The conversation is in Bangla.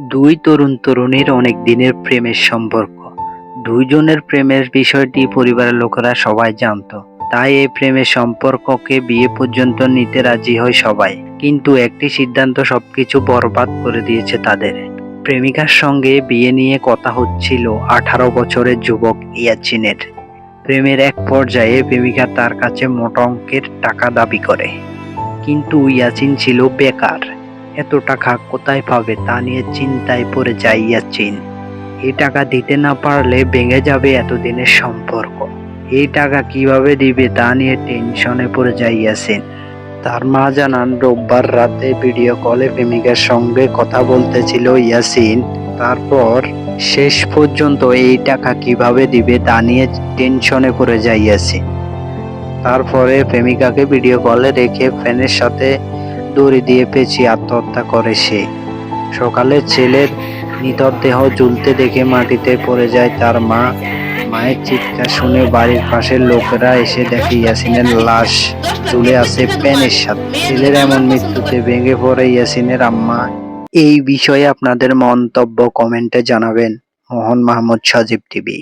দুই তরুণ তরুণীর অনেক দিনের প্রেমের সম্পর্ক। দুইজনের প্রেমের বিষয়টি পরিবারের লোকেরা সবাই জানতো। তাই এই প্রেমের সম্পর্ককে বিয়ে পর্যন্ত নিতে রাজি হয় সবাই। কিন্তু একটি সিদ্ধান্ত সবকিছু বরবাদ করে দিয়েছে তাদের। প্রেমিকার সঙ্গে বিয়ে নিয়ে কথা হচ্ছিল আঠারো বছরের যুবক ইয়াচিনের। প্রেমের এক পর্যায়ে প্রেমিকা তার কাছে মোটা অঙ্কের টাকা দাবি করে। কিন্তু ইয়াচিন ছিল বেকার। এত টাকা কোথায় পাবে তা নিয়ে চিন্তায় পড়ে যায় ইয়াচিন। এই টাকা দিতে না পারলে ভেঙে যাবে এতদিনের সম্পর্ক। এই টাকা কীভাবে দিবে তা নিয়ে টেনশনে পড়ে যায় ইয়াসিন তার মা জানান, রোববার রাতে ভিডিও কলে প্রেমিকার সঙ্গে কথা বলতেছিল ইয়াসিন তারপর শেষ পর্যন্ত এই টাকা কীভাবে দিবে তা নিয়ে টেনশনে পড়ে যায় ইয়াসিন তারপরে প্রেমিকাকে ভিডিও কলে রেখে ফ্যানের সাথে দড়ি দিয়ে পেঁচিয়ে আত্মহত্যা করে সে। সকালে ছেলের মৃতদেহ ঝুলতে দেখে মাটিতে পড়ে যায় তার মা। মায়ের চিৎকার শুনে বাড়ির পাশের লোকেরা এসে দেখে ইয়াসিনের লাশ ঝুলে আছে প্যানের সাথে। ছেলের এমন মৃত্যুতে ভেঙে পড়ে ইয়াসিনের আম্মা। এই বিষয়ে আপনাদের মন্তব্য কমেন্টে জানাবেন। মোহন মাহমুদ সজীব টিভি।